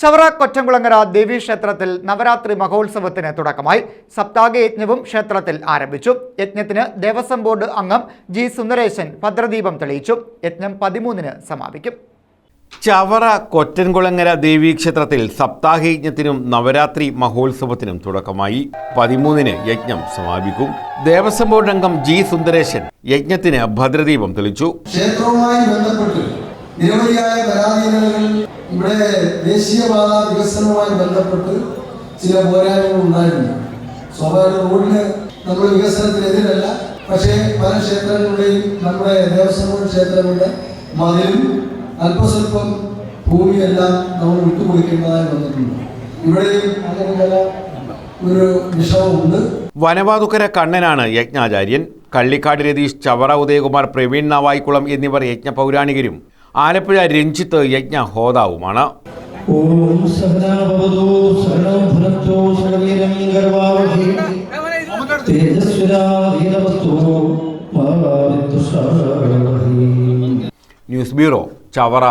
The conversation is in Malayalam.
ചവറ കൊച്ചംകുളങ്ങര ദേവീക്ഷേത്രത്തിൽ നവരാത്രി മഹോത്സവത്തിന് തുടക്കമായി. സപ്താഹ യജ്ഞവും ക്ഷേത്രത്തിൽ ആരംഭിച്ചു. യജ്ഞത്തിന് ദേവസ്വം ബോർഡ് അംഗം ജി സുന്ദരേശൻ ഭദ്രദീപം തെളിയിച്ചു. യജ്ഞം പതിമൂന്നിന് സമാപിക്കും. ചവറ കൊറ്റൻകുളങ്ങര ദേവീക്ഷേത്രത്തിൽ സപ്താഹയജ്ഞത്തിനും നവരാത്രി മഹോത്സവത്തിനും തുടക്കമായി. പതിമൂന്നിന് യജ്ഞം സമാപിക്കും. ദേവസ്വം ബോർഡ് അംഗം ജി സുന്ദരേശൻ യജ്ഞത്തിന് ഭദ്രദീപം തെളിച്ചു ക്ഷേത്രവുമായി ബന്ധപ്പെട്ട് നിരവധിയായ പരാധീനതകൾ ഇവിടെ ദേശീയപാത വികസനവുമായി ബന്ധപ്പെട്ട് ചില പോരായ്മകൾ ഉണ്ടായിരുന്നു സ്വാഭാവിക റോഡിന് നമ്മൾ വികസനത്തിനെതിരല്ല പക്ഷേ പല ക്ഷേത്രങ്ങളുടെയും നമ്മുടെ ദേവസ്വം ബോർഡ് ക്ഷേത്രങ്ങളുടെ മതിലും അല്പസ്വല്പം ഭൂമിയെല്ലാം നമ്മൾ വിട്ടുകൊടുക്കേണ്ടതായി വന്നിട്ടുണ്ട്. ഇവിടെയും അങ്ങനെ പല ഒരു വിഷമമുണ്ട്. വനവാതുക്കര കണ്ണനാണ് യജ്ഞാചാര്യൻ. കള്ളിക്കാട് രതീഷ് ചവറ ഉദയകുമാർ പ്രവീൺ നവായിക്കുളം എന്നിവർ യജ്ഞ പൗരാണികരും ആലപ്പുഴ രഞ്ജിത്ത് യജ്ഞ ഹോതാവുമാണ് ഓം സഹനാഭവതു ഗർവാവഹി ന്യൂസ് ബ്യൂറോ ചവറ.